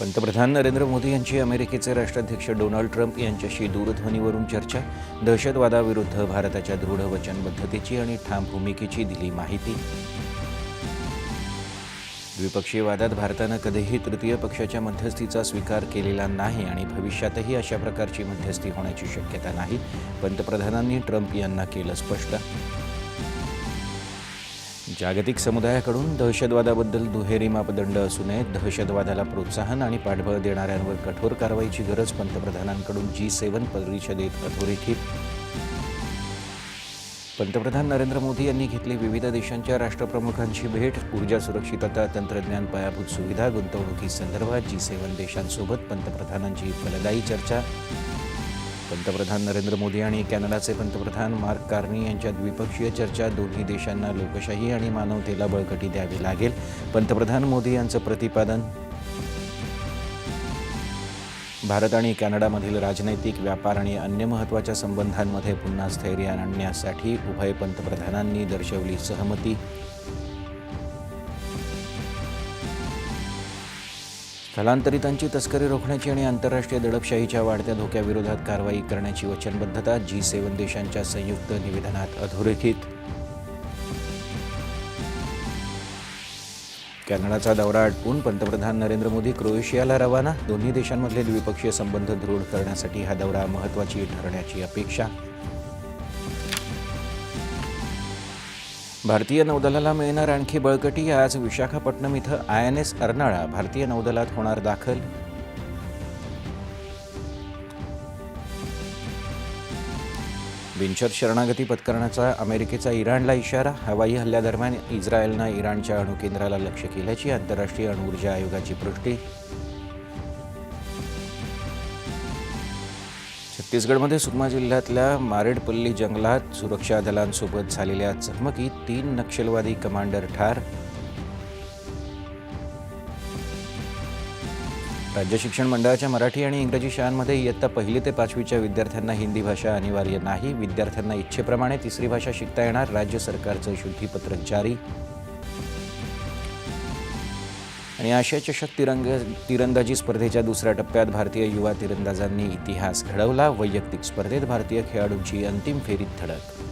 पंतप्रधान नरेंद्र मोदी यांची अमेरिकेचे राष्ट्राध्यक्ष डोनाल्ड ट्रम्प यांच्याशी दूरध्वनीवरून चर्चा दहशतवादाविरुद्ध भारताच्या दृढ वचनबद्धतेची आणि ठाम भूमिकेची दिली माहिती. द्विपक्षीय वादात भारतानं कधीही तृतीय पक्षाच्या मध्यस्थीचा स्वीकार केलेला नाही आणि भविष्यातही अशा प्रकारची मध्यस्थी होण्याची शक्यता नाही पंतप्रधानांनी ट्रम्प यांना केलं स्पष्ट. जागतिक समुदायाकडून दहशतवादाबद्दल दुहेरी मापदंड असू नयेत. दहशतवादाला प्रोत्साहन आणि पाठबळ देणाऱ्यांवर कठोर कारवाईची गरज पंतप्रधानांकडून जी सेव्हन परिषदेत अधोरेखित पंतप्रधान नरेंद्र मोदी यांनी घेतली विविध देशांच्या राष्ट्रप्रमुखांची भेट. ऊर्जा सुरक्षितता तंत्रज्ञान पायाभूत सुविधा गुंतवणुकीसंदर्भात जी सेव्हन देशांसोबत पंतप्रधानांची फलदायी चर्चा. पंतप्रधान नरेंद्र मोदी आणि कॅनडाचे पंतप्रधान मार्क कार्नी यांच्या द्विपक्षीय चर्चा दोन्ही देशांना लोकशाही आणि मानवतेला बळकटी द्यावी लागेल. पंतप्रधान मोदी यांचं प्रतिपादन. भारत आणि कॅनडामधील राजनैतिक व्यापार आणि अन्य महत्त्वाच्या संबंधांमध्ये पुन्हा स्थैर्य आणण्यासाठी उभय पंतप्रधानांनी दर्शवली सहमती. स्थलांतरितांची तस्करी रोखण्याची आणि आंतरराष्ट्रीय दडपशाहीच्या वाढत्या धोक्याविरोधात कारवाई करण्याची वचनबद्धता जी सेवन देशांच्या संयुक्त निवेदनात अधोरेखित. कॅनडाचा दौरा आटपून पंतप्रधान नरेंद्र मोदी क्रोएशियाला रवाना. दोन्ही देशांमधले द्विपक्षीय संबंध दृढ करण्यासाठी हा दौरा महत्त्वाची ठरण्याची अपेक्षा. भारतीय नौदलाला मिळणार आणखी बळकटी आज विशाखापट्टणम इथं आय एन एस अर्नाळा भारतीय नौदलात होणार दाखल. बिनशर्त शरणागती पत्करण्याचा अमेरिकेचा इराणला इशारा हवाई हल्ल्यादरम्यान इस्रायलनं इराणच्या अणुकेंद्राला लक्ष केल्याची आंतरराष्ट्रीय अणुऊर्जा आयोगाची पुष्टी छत्तीसगडमध्ये सुकमा जिल्ह्यातल्या मारेडपल्ली जंगलात सुरक्षा दलांसोबत झालेल्या चकमकीत तीन नक्षलवादी कमांडर ठार. राज्य शिक्षण मंडळाच्या मराठी आणि इंग्रजी शाळांमध्ये इयत्ता पहिली ते पाचवीच्या विद्यार्थ्यांना हिंदी भाषा अनिवार्य नाही. विद्यार्थ्यांना इच्छेप्रमाणे तिसरी भाषा शिकता येणार. राज्य सरकारचं शुद्धीपत्रक जारी. आणि आशिया चषक तिरंग तिरंदाजी स्पर्धेच्या दुसऱ्या टप्प्यात भारतीय युवा तिरंदाजांनी इतिहास घडवला. वैयक्तिक स्पर्धेत भारतीय खेळाडूंची अंतिम फेरीत धडक